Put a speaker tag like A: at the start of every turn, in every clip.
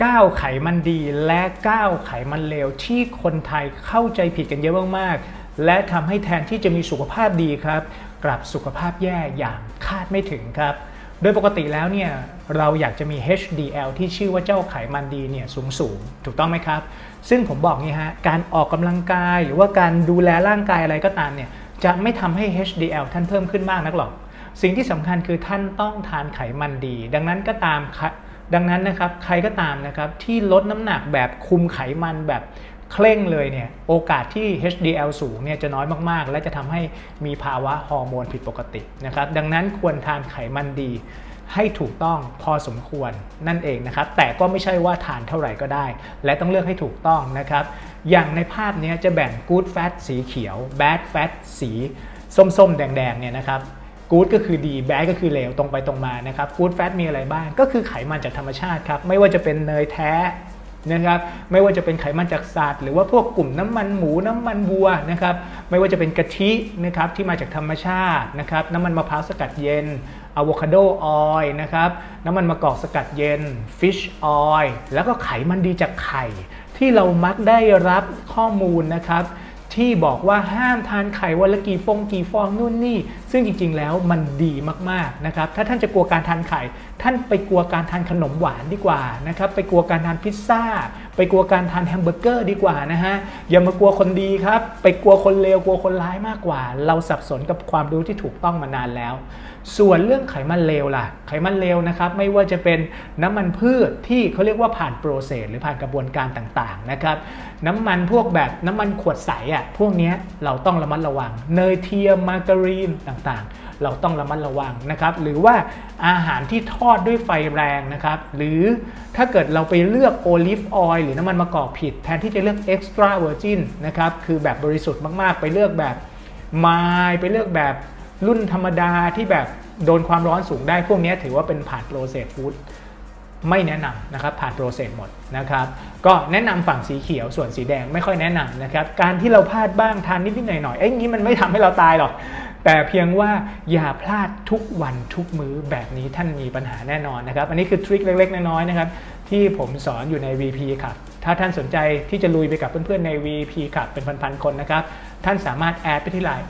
A: 9 ไขมันดีและ 9 ไขมันเลวที่คนไทยเข้าใจผิดกันเยอะมากๆ และทำให้แทนที่จะมีสุขภาพดีครับ กลับสุขภาพแย่อย่างคาดไม่ถึงครับ โดยปกติแล้วเนี่ยเราอยากจะมี HDL ที่ชื่อว่าเจ้าไขมันดีเนี่ยสูงสูงถูกต้องไหมครับ ซึ่งผมบอกงี้ฮะการออกกำลังกายหรือว่าการดูแลร่างกายอะไรก็ตามเนี่ยจะไม่ทำให้ HDL ท่านเพิ่มขึ้นมากนักหรอก สิ่งที่สำคัญคือท่านต้องทานไขมันดี ดังนั้นก็ตามค่ะ ดังนั้นนะครับใครก็ตามนะครับที่ลดน้ำหนักแบบคุมไขมันแบบเคร่งเลยเนี่ยโอกาสที่ HDL สูงเนี่ยจะน้อยมากๆ และจะทำให้มีภาวะฮอร์โมนผิดปกตินะครับดังนั้นควรทานไขมันดีให้ถูกต้องพอสมควรนั่นเองนะครับ แต่ก็ไม่ใช่ว่าทานเท่าไหร่ก็ได้ และต้องเลือกให้ถูกต้องนะครับ อย่างในภาพนี้จะแบ่ง good fat สีเขียว bad fat สีส้มๆ แดงๆเนี่ยนะครับ good ก็คือดี bad ก็คือเลวตรงไปตรงมานะครับ good fat มีอะไรบ้างก็คือไขมันจากธรรมชาติครับไม่ว่าจะเป็นเนยแท้นะครับไม่ว่าจะเป็นไขมันจากสัตว์หรือว่าพวกกลุ่มน้ำมันหมูน้ำมันวัวนะครับไม่ว่าจะเป็นกะทินะครับที่มาจากธรรมชาตินะครับน้ำมันมะพร้าวสกัดเย็นอะโวคาโดออยล์นะครับน้ำมันมะกอกสกัดเย็นฟิชออยล์แล้วก็ไขมันดีจากไข่ ที่เรามักได้รับข้อมูลนะครับ ที่บอกว่าห้ามทานไข่วันละกี่ฟองกี่ฟองนู่นนี่ ซึ่งจริงๆแล้วมันดีมากๆนะครับถ้าท่านจะกลัวการทานไข่ ท่านไปกลัวการทานขนมหวานดีกว่านะครับไปกลัวการทานพิซซ่า ไปกลัวการทานแฮมเบอร์เกอร์ดีกว่านะฮะอย่ามากลัวคนดีครับ ไปกลัวคนเลวกลัวคนร้ายมากกว่า เราสับสนกับความรู้ที่ถูกต้องมานานแล้ว ส่วนเรื่องไขมันเลวล่ะ ไขมันเลวนะครับ ไม่ว่าจะเป็นน้ำมันพืชที่เขาเรียกว่าผ่านโปรเซสหรือผ่านกระบวนการต่างๆนะครับน้ำมันพวกแบบน้ำมันขวดใสอะพวกนี้เราต้องระมัดระวังเนยเทียมมาการีนต่างๆ เราต้องระมัดระวังนะครับ หรือว่าอาหารที่ทอดด้วยไฟแรงนะครับ หรือถ้าเกิดเราไปเลือกโอลิฟออยล์หรือน้ำมันมะกอกผิด แทนที่จะเลือกเอ็กซ์ตร้าเวอร์จินนะครับ คือแบบบริสุทธิ์มากๆ ไปเลือกแบบไมล์ไปเลือกแบบรุ่นธรรมดาที่แบบโดนความร้อนสูงได้พวกนี้ถือว่าเป็นผ่านโปรเซสฟู้ดไม่แนะนำนะครับผ่านโปรเซสหมดนะครับ ก็แนะนำฝั่งสีเขียวส่วนสีแดงไม่ค่อยแนะนำนะครับ การที่เราพลาดบ้างทานนิดๆหน่อยๆเอ้ยงี้มันไม่ทำให้เราตายหรอก แต่เพียงว่าอย่าพลาดทุกวันทุกมื้อแบบนี้ท่านมีปัญหาแน่นอนนะครับ อันนี้คือทริคเล็กๆ น้อยๆนะครับที่ผมสอนอยู่ใน VP ครับ ถ้าท่านสนใจที่จะลุยไปกับเพื่อนๆใน VP ครับเป็นพันๆคนนะครับ ท่านสามารถแอดไปที่ไลน์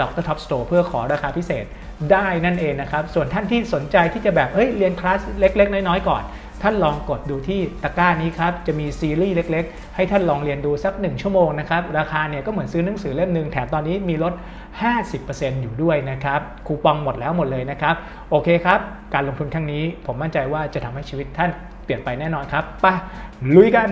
A: Dr. Top Store เพื่อขอราคาพิเศษได้นั่นเองนะครับ ส่วนท่านที่สนใจที่จะแบบเฮ้ยเรียนคลาสเล็ก ๆ น้อย ๆ ก่อน ท่านลองกดดูที่ตะกร้านี้ครับ จะมีซีรีส์เล็ก ๆ ให้ท่านลองเรียนดูสัก 1 ชั่วโมงนะครับ ราคาเนี่ยก็เหมือนซื้อหนังสือเล่มหนึ่งแถมตอนนี้มีลด 50%อยู่ด้วยนะครับ คูปองหมดแล้วหมดเลยนะครับ โอเคครับ การลงทุนครั้งนี้ผมมั่นใจว่าจะทำให้ชีวิตท่านเปลี่ยนไปแน่นอนครับไปลุยกัน